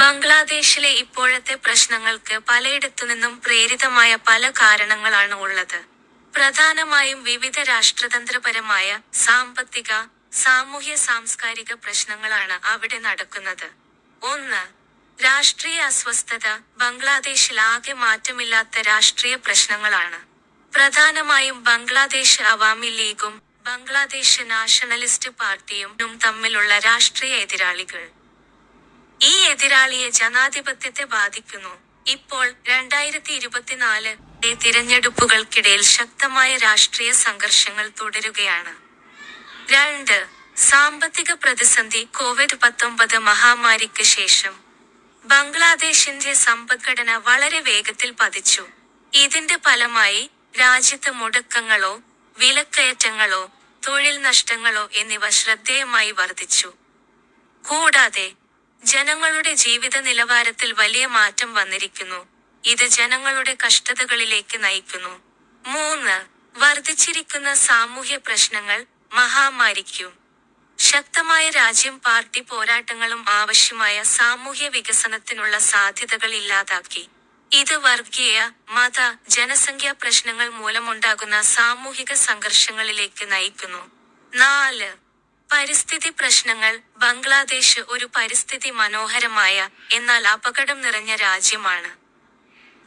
ബംഗ്ലാദേശിലെ ഇപ്പോഴത്തെ പ്രശ്നങ്ങൾക്ക് പലയിടത്തു നിന്നും പ്രേരിതമായ പല കാരണങ്ങളാണ് ഉള്ളത്. പ്രധാനമായും വിവിധ രാഷ്ട്രതന്ത്രപരമായ, സാമ്പത്തിക, സാമൂഹ്യ സാംസ്കാരിക പ്രശ്നങ്ങളാണ് അവിടെ നടക്കുന്നത്. ഒന്ന്. രാഷ്ട്രീയ അസ്വസ്ഥത ബംഗ്ലാദേശിൽ ആകെ മാറ്റമില്ലാത്ത രാഷ്ട്രീയ പ്രശ്നങ്ങളാണ്. പ്രധാനമായും ബംഗ്ലാദേശ് അവാമി ലീഗും ബംഗ്ലാദേശ് നാഷണലിസ്റ്റ് പാർട്ടിയും തമ്മിലുള്ള രാഷ്ട്രീയ എതിരാളികൾ. ഈ എതിരാളിയെ ജനാധിപത്യത്തെ ബാധിക്കുന്നു. ഇപ്പോൾ, രണ്ടായിരത്തി ഇരുപത്തിനാല് ലെ തിരഞ്ഞെടുപ്പുകൾക്കിടയിൽ ശക്തമായ രാഷ്ട്രീയ സംഘർഷങ്ങൾ തുടരുകയാണ്. രണ്ട്. സാമ്പത്തിക പ്രതിസന്ധി കോവിഡ് പത്തൊമ്പത് മഹാമാരിക്ക് ശേഷം, ബംഗ്ലാദേശിന്റെ സമ്പദ്ഘടന വളരെ വേഗത്തിൽ പതിച്ചു. ഇതിന്റെ ഫലമായി, രാജ്യത്ത് മുടക്കങ്ങളോ, വിലക്കയറ്റങ്ങളോ, തൊഴിൽ നഷ്ടങ്ങളോ എന്നിവ ശ്രദ്ധേയമായി വർധിച്ചു. കൂടാതെ, ജനങ്ങളുടെ ജീവിത നിലവാരത്തിൽ വലിയ മാറ്റം വന്നിരിക്കുന്നു, ഇത് ജനങ്ങളുടെ കഷ്ടതകളിലേക്ക് നയിക്കുന്നു. മൂന്ന്. വർദ്ധിച്ചിരിക്കുന്ന സാമൂഹ്യ പ്രശ്നങ്ങൾ മഹാമാരിക്കും ശക്തമായ രാജ്യം പാർട്ടി പോരാട്ടങ്ങളും ആവശ്യമായ സാമൂഹ്യ വികസനത്തിനുള്ള സാധ്യതകൾ ഇല്ലാതാക്കി. ഇത് വർഗീയ, മത, ജനസംഖ്യാ പ്രശ്നങ്ങൾ മൂലമുണ്ടാകുന്ന സാമൂഹിക സംഘർഷങ്ങളിലേക്ക് നയിക്കുന്നു. നാല്. പരിസ്ഥിതി പ്രശ്നങ്ങൾ ബംഗ്ലാദേശ് ഒരു പരിസ്ഥിതി മനോഹരമായ, എന്നാൽ അപകടം നിറഞ്ഞ രാജ്യമാണ്.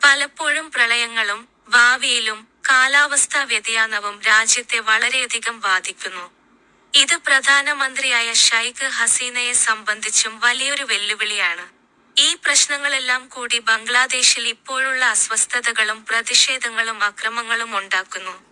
പലപ്പോഴും പ്രളയങ്ങളും, ഭാവിയിലും, കാലാവസ്ഥാ വ്യതിയാനവും രാജ്യത്തെ വളരെയധികം ബാധിക്കുന്നു. ഇത് പ്രധാനമന്ത്രിയായ ശൈഖ് ഹസീനയെ സംബന്ധിച്ചും വലിയൊരു വെല്ലുവിളിയാണ്. ഈ പ്രശ്നങ്ങളെല്ലാം കൂടി ബംഗ്ലാദേശിൽ ഇപ്പോഴുള്ള അസ്വസ്ഥതകളും പ്രതിഷേധങ്ങളും അക്രമങ്ങളും ഉണ്ടാക്കുന്നു.